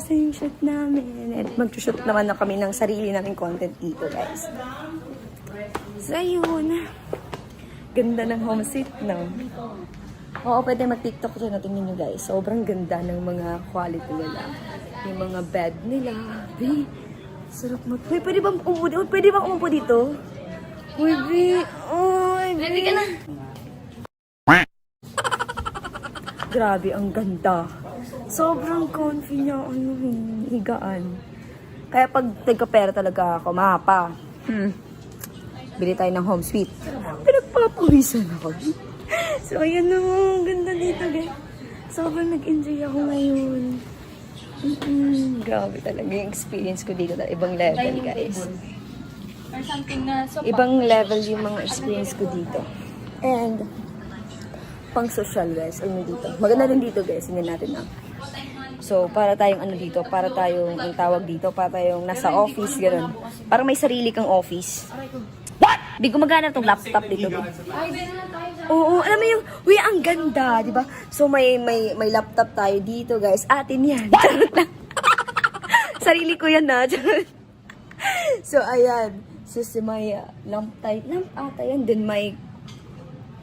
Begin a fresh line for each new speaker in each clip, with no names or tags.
sa yung shoot namin. At mag-shoot naman na kami ng sarili namin content dito, guys. So, ayun. Ganda ng home suite, no? Oo, pwede mag-tiktok dyan. Tingnan nyo, guys. Sobrang ganda ng mga quality nila. Yung mga bed nila. Be, sarap mo. Uy, pwede bang umupo dito? Pwede bang umupo dito? Uy, Be. Uy, Be.
Pwede ka na.
Grabe, ang ganda. Sobrang comfy niya, ano, higaan. Kaya pag nagka-pera talaga ako, mapa. Hmm. Bili tayo ng home suite. Pinagpapawisan ako. so, ayan na, ang ganda dito, guys. Sobrang nag-enjoy ako ngayon. Mm-mm, grabe talaga yung experience ko dito. Ibang level, guys. Ibang level yung mga experience ko dito. And, pang social guys, ano dito. Maganda din dito guys, hindi natin na. So, para tayong ano dito, para tayong, ang tawag dito, para tayong nasa office, gano'n. Parang may sarili kang office. What? Di gumagana tong laptop dito. Oo, alam mo yung, uy, ang ganda, di ba? So, may, may, may laptop tayo dito, guys. Atin yan. Sarili ko yan, na. So, ayan. So, si may uh, lamp tayo. Lamp ata yan. Then, may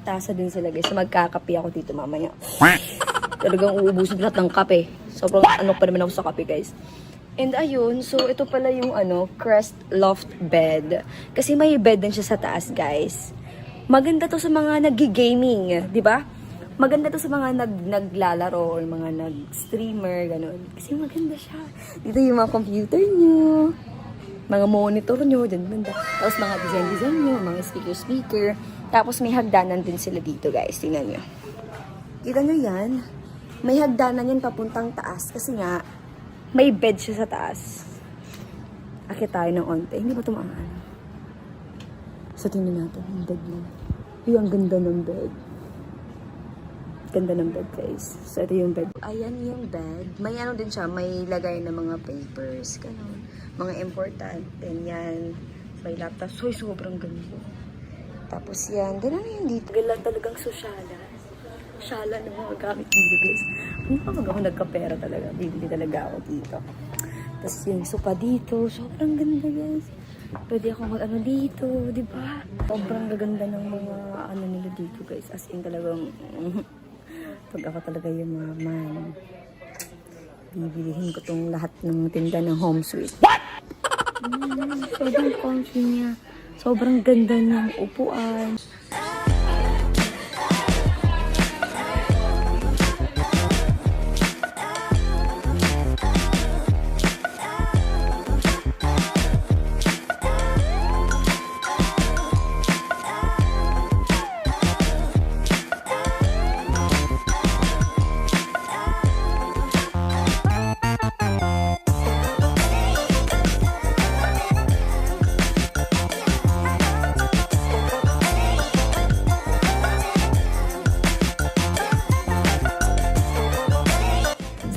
tasa din sila, guys. So, magkakape ako dito mamaya. Talagang uubusin lahat ng kape. Sobrang ano pa naman ako sa kape, guys. And ayun, so ito pala yung ano, Crest Loft Bed. Kasi may bed din siya sa taas, guys. Maganda to sa mga nag-gaming, di ba? Maganda to sa mga nag naglalaro or mga nag-streamer, ganun. Kasi maganda siya. Dito yung mga computer nyo, mga monitor nyo, dyan banda. Tapos mga design-design nyo, mga speaker-speaker. Tapos may hagdanan din sila dito, guys. Tingnan nyo. Kita nyo yan? May hagdanan yan papuntang taas kasi nga, may bed siya sa taas. Akit tayo ng onte. Hindi ba tumaan? So, tingnan natin. Ang bed mo. Uy, ang ganda ng bed. Ganda ng bed, guys. So, ito yung bed. Ayan yung bed. May ano din siya. May lagay na mga papers. Ganun. Mga importante. Yan. May laptop. So, sobrang ganda. Tapos yan. Then ano yung dito? Gala talagang sosyala. Sosyala ng mga gamit dito, guys. Ano pa mag ako nagkapera talaga? Bibili talaga ako dito. Tapos yung sopa dito. Sobrang ganda, guys. Pwede ako mag-ano dito, di ba? Sobrang gaganda ng mga ano nila dito, guys. As in talagang... pag ako talaga yung maman, bibilihin ko tong lahat ng tinda ng home suite. Mm, sobrang comfy niya. Sobrang ganda niyang upuan.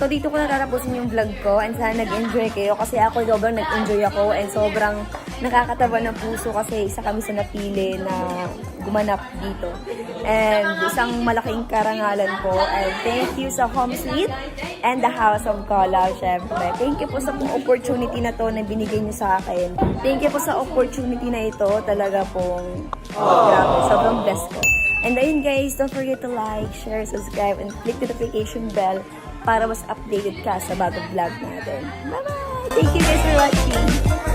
So dito ko natatapusin yung vlog ko and sana nag-enjoy kayo kasi ako sobrang nag-enjoy ako and sobrang nakakataba ng puso kasi isa kami sa napili na gumanap dito. And isang malaking karangalan po and thank you sa Home Suite and the House of Cola, syempre. Thank you po sa opportunity na to na binigay niyo sa akin. Thank you po sa opportunity na ito. Talaga pong grabe. Sobrang blessed ko. And ayun guys, don't forget to like, share, subscribe, and click the notification bell para mas updated ka sa bagong vlog natin. Bye-bye! Thank you guys for watching!